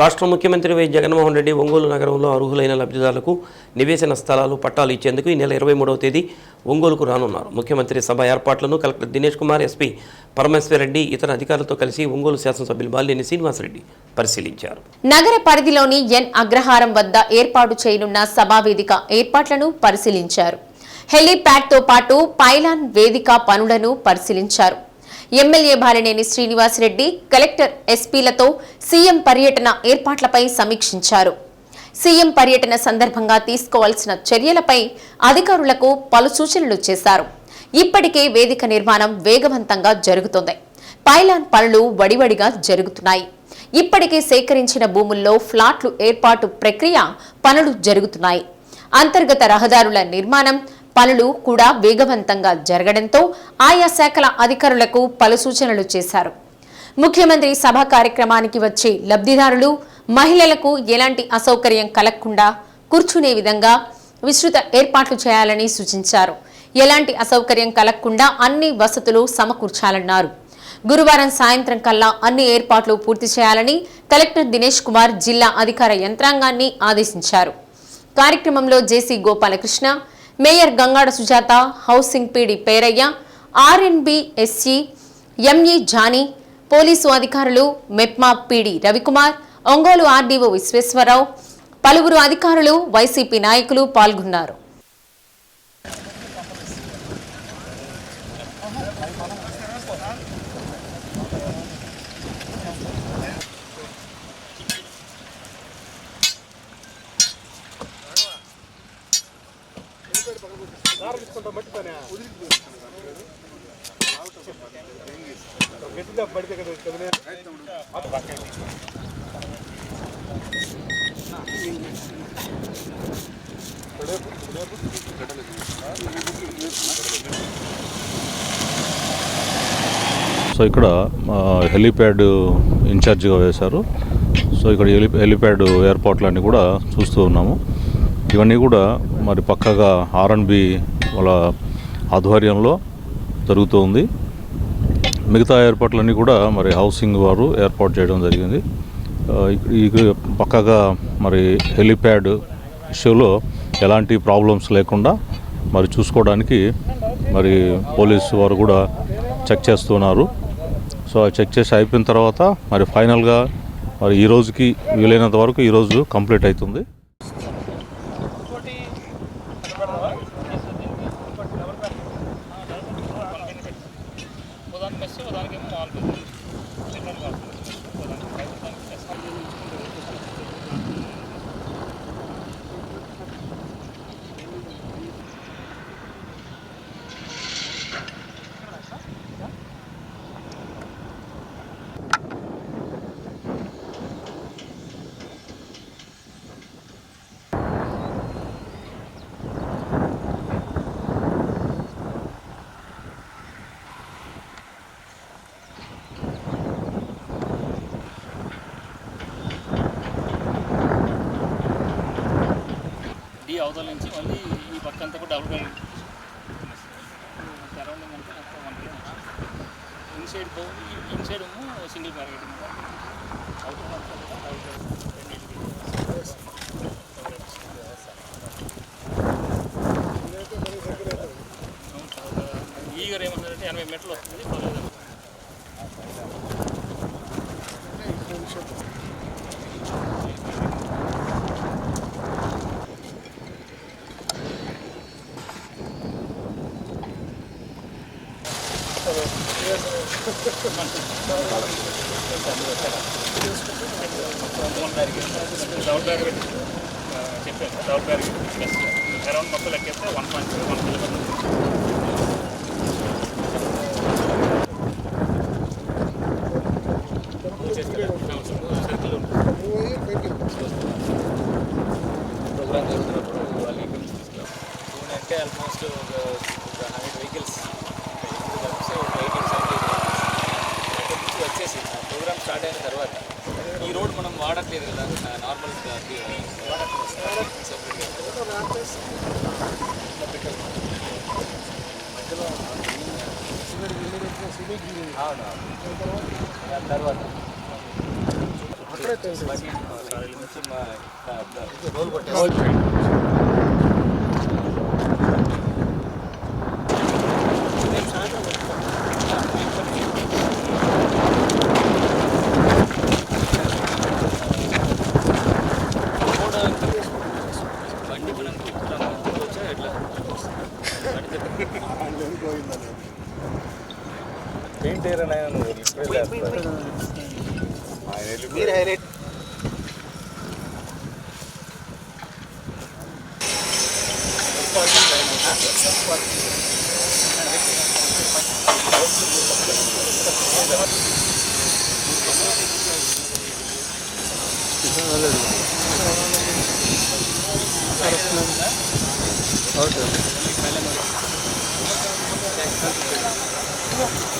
రాష్ట్ర ముఖ్యమంత్రి వై జగన్మోహన్ రెడ్డి ఒంగోలు నగరంలో అర్హులైన లబ్ధిదారులకు నివేశన స్థలాలు పట్టాలు ఇచ్చేందుకు ఈ నెల ఇరవై మూడవ తేదీ ఒంగోలుకు రానున్నారు. ముఖ్యమంత్రి సభ ఏర్పాట్లను కలెక్టర్ దినేష్ కుమార్ ఎస్పీ పరమేశ్వరరెడ్డి ఇతర అధికారులతో కలిసి ఒంగోలు శాసనసభ్యులు బాలినేని శ్రీనివాసరెడ్డి పరిశీలించారు. నగర పరిధిలోని ఎన్ అగ్రహారం వద్ద ఏర్పాటు చేయనున్న సభావేదిక ఏర్పాట్లను పరిశీలించారు. హెలీప్యాడ్తో పాటు పైలాన్ వేదిక పనులను పరిశీలించారు. ఎమ్మెల్యే బాలినేని శ్రీనివాసరెడ్డి కలెక్టర్ ఎస్పీలతో సీఎం పర్యటన ఏర్పాట్లపై సమీక్షించారు. సీఎం పర్యటన సందర్భంగా తీసుకోవాల్సిన చర్యలపై అధికారులకు పలు సూచనలు చేశారు. ఇప్పటికే వేదిక నిర్మాణం వేగవంతంగా జరుగుతోంది. పైలాన్ పనులు వడివడిగా జరుగుతున్నాయి. ఇప్పటికే సేకరించిన భూముల్లో ఫ్లాట్లు ఏర్పాటు ప్రక్రియ పనులు జరుగుతున్నాయి. అంతర్గత రహదారుల నిర్మాణం పనులు కూడా వేగవంతంగా జరగడంతో ఆయా శాఖల అధికారులకు పలు సూచనలు చేశారు. ముఖ్యమంత్రి సభ కార్యక్రమానికి వచ్చే లబ్ధిదారులు మహిళలకు ఎలాంటి అసౌకర్యం కలగకుండా కూర్చునే విధంగా విస్తృత ఏర్పాట్లు చేయాలని సూచించారు. ఎలాంటి అసౌకర్యం కలగకుండా అన్ని వసతులు సమకూర్చాలన్నారు. గురువారం సాయంత్రం కల్లా అన్ని ఏర్పాట్లు పూర్తి చేయాలని కలెక్టర్ దినేష్ కుమార్ జిల్లా అధికార యంత్రాంగాన్ని ఆదేశించారు. కార్యక్రమంలో JC Gopalakrishna mayor Gangada Sujatha housing PD Perayya RNB SE ME Jani police అధికారులు మెప్మా పీడి రవికుమార్ ఒంగోలు ఆర్డీఓ విశ్వేశ్వరరావు పలువురు అధికారులు వైసీపీ నాయకులు పాల్గొన్నారు. సో ఇక్కడ హెలీప్యాడ్ ఇన్ఛార్జ్గా వేశారు. సో ఇక్కడ హెలి హెలీప్యాడ్ ఏర్పాట్లన్నీ కూడా చూస్తూ ఉన్నాము. ఇవన్నీ కూడా మరి పక్కగా ఆర్ఎన్బి వాళ్ళ ఆధ్వర్యంలో జరుగుతూ ఉంది మిగతా ఏర్పాట్లన్నీ కూడా మరి హౌసింగ్ వారు ఏర్పాటు చేయడం జరిగింది. ఆ, పక్కగా మరి హెలిప్యాడ్ ఇష్యూలో ఎలాంటి ప్రాబ్లమ్స్ లేకుండా మరి చూసుకోవడానికి మరి పోలీసు వారు కూడా చెక్ చేస్తున్నారు. సో ఆ చెక్ చేసి అయిపోయిన తర్వాత మరి ఫైనల్గా మరి ఈ రోజుకి వీలైనంత వరకు ఈరోజు కంప్లీట్ అవుతుంది. 我大概摸不到。అవతల నుంచి మళ్ళీ ఈ పక్క అంతా కూడా డబుల్ సరౌండింగ్ అంతా ఇన్సైడ్ ఇన్సైడ్ సింగిల్ ప్యాకెట్ ఈగర్ ఏమన్నారంటే ఎనభై మీటర్లు వస్తుంది. చెప్పాను డబుల్ ప్యాకెట్ ప్లస్ అరౌండ్ మొత్తం లెక్కేస్తే one point one kilometre programme జరుగుతున్నప్పుడు వాళ్ళు ఇక్కడ నుంచి తీసుకురావాలి టూన్ అంటే ఆల్మోస్ట్ ఒక ఒక హండ్రెడ్ వెహికల్స్ కలిసి ఒక స్టార్ట్ అయిన తర్వాత ఈ రోడ్ మనం వాడట్లేదు కదా నార్మల్ తర్వాత సారీ నుంచి మా రోల్ బండి పెయింట్ ఏరైనా నువ్వు? మీరు హైలైట్ Thank you.